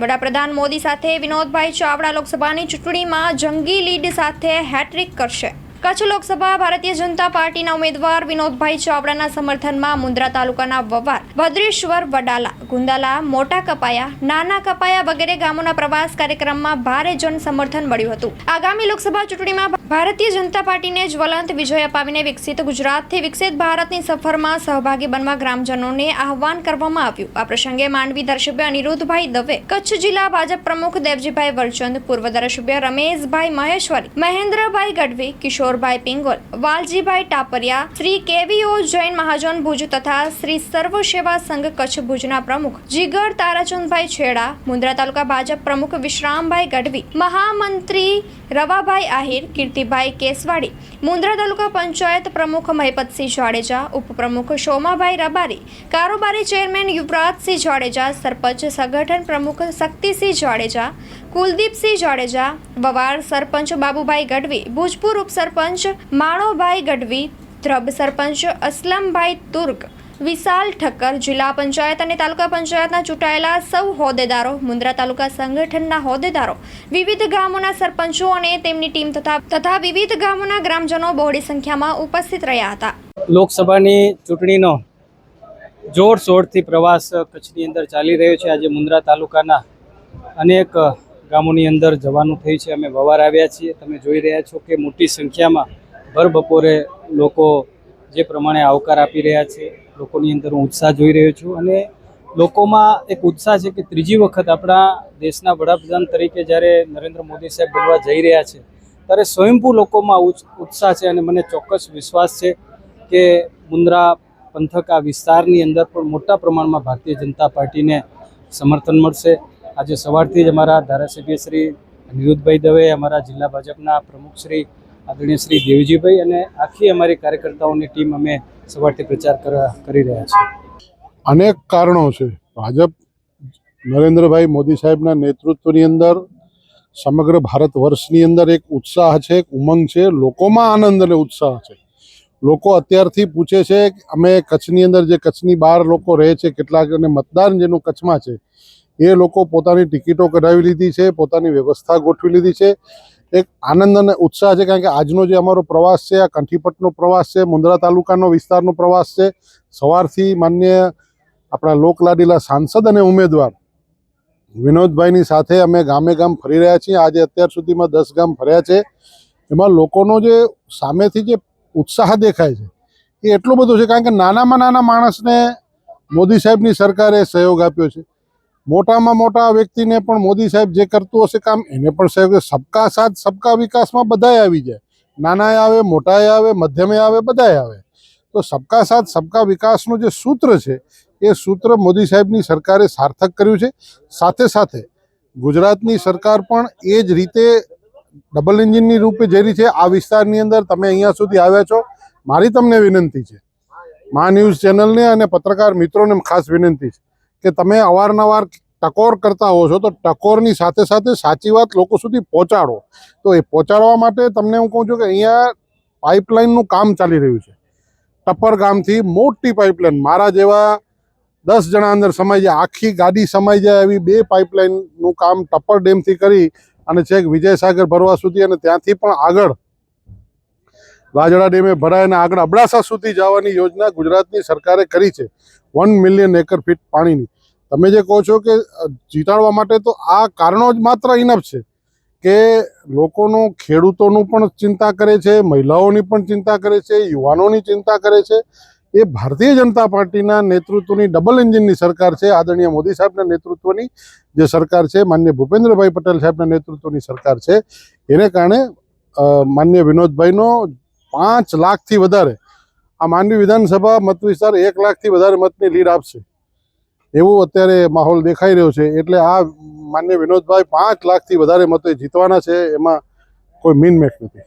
વડાપ્રધાન મોદી સાથે વિનોદભાઈ ચાવડા લોકસભાની ચૂંટણીમાં જંગી લીડ સાથે હેટ્રિક કરશે. કચ્છ લોકસભા ભારતીય જનતા પાર્ટીના ઉમેદવાર વિનોદભાઈ ચાવડાના સમર્થનમાં મુન્દ્રા તાલુકાના વવાર ભદ્રેશ્વર વડાલા ગુંદાલા મોટા કપાયા, નાના કપાયા વગેરે ગામોના પ્રવાસ કાર્યક્રમમાં ભારે જન સમર્થન મળ્યું હતું. આગામી લોકસભા ચૂંટણીમાં ભારતીય જનતા પાર્ટીને જ્વલંત વિજય અપાવીને વિકસિત ગુજરાતથી વિકસિત ભારતની સફરમાં સહભાગી બનવા ગ્રામજનોને આહવાન કરવામાં આવ્યું. આ પ્રસંગે માંડવી ધારાસભ્ય અનિરુદ્ધભાઈ દવે, કચ્છ જિલ્લા ભાજપ પ્રમુખ દેવજીભાઈ વરચંદ, પૂર્વ ધારાસભ્ય રમેશભાઈ મહેશ્વરી, મહેન્દ્રભાઈ ગઢવી, કિશોરભાઈ પિંગોલ, વાલજીભાઈ ટાપરિયા, શ્રી કેવીઓ જૈન મહાજન ભુજ તથા શ્રી સર્વ સેવા સંઘ કચ્છ ભુજના પ્રમુખ જીગર તારાચંદભાઈ છેડા મુન્દ્રા તાલુકા ભાજપ પ્રમુખ વિશ્રામભાઈ ગઢવી, મહામંત્રી રવાભાઈ આહિર, કીર્તિભાઈ કેસવાડી મુન્દ્રા તાલુકા પંચાયત પ્રમુખ મહિપતસિંહ જાડેજા, ઉપપ્રમુખ શોમાભાઈ રબારી, કારોબારી ચેરમેન યુવરાજસિંહ જાડેજા, સરપંચ સંગઠન પ્રમુખ શક્તિસિંહ જાડેજા, કુલદીપસિંહ જાડેજા, વવાર સરપંચ બાબુભાઈ ગઢવી, ભુજપુર ઉપસરપંચ માણોભાઈ ગઢવી, ધ્રબ સરપંચ અસલમભાઈ તુર્ક વિશાલ ઠક્કર જિલ્લા પંચાયત અને તાલુકા પંચાયતના ચૂંટાયેલા સૌ હોદ્દેદારો, મુન્દ્રા તાલુકા સંગઠનના હોદ્દેદારો, વિવિધ ગામોના સરપંચો અને તેમની ટીમ તથા તથા વિવિધ ગામોના ગ્રામજનો બહોળી સંખ્યામાં ઉપસ્થિત રહ્યા હતા. લોકસભાની ચૂંટણીનો જોરશોરથી પ્રવાસ કચ્છની અંદર ચાલી રહ્યો છે. આજે મુન્દ્રા તાલુકાના અનેક ગામોની અંદર જવાનું થયું છે. અમે વવાર આવ્યા છીએ. તમે જોઈ રહ્યા છો કે મોટી સંખ્યામાં ભર બપોરે લોકો જે પ્રમાણે આવકાર આપી રહ્યા છે, લોકોની અંદર હું ઉત્સાહ જોઈ રહ્યો છું અને લોકોમાં એક ઉત્સાહ છે કે ત્રીજી વખત આપણા દેશના વડાપ્રધાન તરીકે જ્યારે નરેન્દ્ર મોદી સાહેબ બનવા જઈ રહ્યા છે, ત્યારે સ્વયંભૂ લોકોમાં ઉત્સ- ઉત્સાહ છે અને મને ચોક્કસ વિશ્વાસ છે કે મુન્દ્રા પંથક આ વિસ્તારની અંદર પણ મોટા પ્રમાણમાં ભારતીય જનતા પાર્ટીને સમર્થન મળશે. આજે સવારથી જ અમારા ધારાસભ્ય શ્રી નિરુદ્ધભાઈ દવે અમારા જિલ્લા ભાજપના પ્રમુખ શ્રી આદરણીય શ્રી દેવજીભાઈ અને આખી અમારી કાર્યકર્તાઓની ટીમ અમે સવારથી પ્રચાર કરી રહ્યા છીએ. અનેક કારણો છે. ભાજપ નરેન્દ્રભાઈ મોદી સાહેબના નેતૃત્વની અંદર, સમગ્ર ભારત વર્ષની અંદર એક ઉત્સાહ છે, એક ઉમંગ છે. લોકોમાં આનંદ અને ઉત્સાહ છે. લોકો અત્યારથી પૂછે છે કે અમે કચ્છની અંદર જે કચ્છની બહાર લોકો રહે છે, કેટલાક અને મતદાન જેનું કચ્છમાં છે, એ લોકો પોતાની ટિકિટો કઢાવી લીધી છે, પોતાની વ્યવસ્થા ગોઠવી લીધી છે. એક આનંદ અને ઉત્સાહ છે, કારણ કે આજનો જે અમારો પ્રવાસ છે, આ કંઠીપટનો પ્રવાસ છે મુન્દ્રા તાલુકાનો વિસ્તારનો પ્રવાસ છે, સવારથી માન્ય આપણા લોકલાડીલા સાંસદ અને ઉમેદવાર વિનોદભાઈની સાથે અમે ગામે ગામ ફરી રહ્યા છીએ. આજે અત્યાર સુધીમાં દસ ગામ ફર્યા છે. એમાં લોકોનો જે સામેથી જે ઉત્સાહ દેખાય છે, એ એટલો બધો છે, કારણ કે નાનામાં નાના માણસને મોદી સાહેબની સરકારે સહયોગ આપ્યો છે. મોટામાં મોટા વ્યક્તિને પણ મોદી સાહેબ જે કરતું હશે કામ, એને પણ સાહેબ સબકા સાથ, સબકા વિકાસમાં બધાએ આવી જાય. નાનાએ આવે, મોટાએ આવે, મધ્યમે આવે બધાય આવે. તો સબકા સાથ, સબકા વિકાસનું જે સૂત્ર છે, એ સૂત્ર મોદી સાહેબની સરકારે સાર્થક કર્યું છે. સાથે સાથે ગુજરાતની સરકાર પણ એ જ રીતે ડબલ એન્જિનની રૂપે રહી છે. આ વિસ્તારની અંદર તમે અહીંયા સુધી આવ્યા છો. મારી તમને વિનંતી છે. મા ન્યૂઝ ચેનલને અને પત્રકાર મિત્રોને ખાસ વિનંતી છે. કે તમે અવારનવાર ટકોર કરતા હો છો, તો ટકોરની સાથે સાથે સાચી વાત લોકો સુધી પહોંચાડો. તો એ પહોંચાડવા માટે તમને હું કહું છું કે અહીંયા પાઇપલાઇનનું કામ ચાલી રહ્યું છે. ટપ્પર ગામથી મોટી પાઇપલાઇન, મારા જેવા દસ જણા અંદર સમાઈ જાય, આખી ગાડી સમાઈ જાય એવી બે પાઇપલાઇનનું કામ ટપ્પર ડેમથી કરી અને છેક વિજયસાગર ભરવા સુધી અને ત્યાંથી પણ આગળ રાજડા ડેમે ભરાય આગળ અબડાસા સુધી જવાની યોજના ગુજરાતની સરકારે કરી છે. વન મિલિયન એકર ફીટ પાણીની. તમે જે કહો છો કે જીતાડવા માટે તો આ કારણો જ માત્ર ઇનફ છે કે લોકોનો, ખેડૂતોનું પણ ચિંતા કરે છે, મહિલાઓની પણ ચિંતા કરે છે, યુવાનોની ચિંતા કરે છે. એ ભારતીય જનતા પાર્ટીના નેતૃત્વની ડબલ એન્જિનની સરકાર છે. આદરણીય મોદી સાહેબના નેતૃત્વની જે સરકાર છે, માન્ય ભૂપેન્દ્રભાઈ પટેલ સાહેબના નેતૃત્વની સરકાર છે. એને કારણે માન્ય વિનોદભાઈનો પાંચ લાખથી વધારે. આ માંડવી વિધાનસભા મત વિસ્તાર એક લાખથી વધારે મતની લીડ આપશે. એવું અત્યારે માહોલ દેખાઈ રહ્યો છે. એટલે આ માન્ય વિનોદભાઈ પાંચ લાખથી વધારે મતે જીતવાના છે. એમાં કોઈ મીન મેક નથી.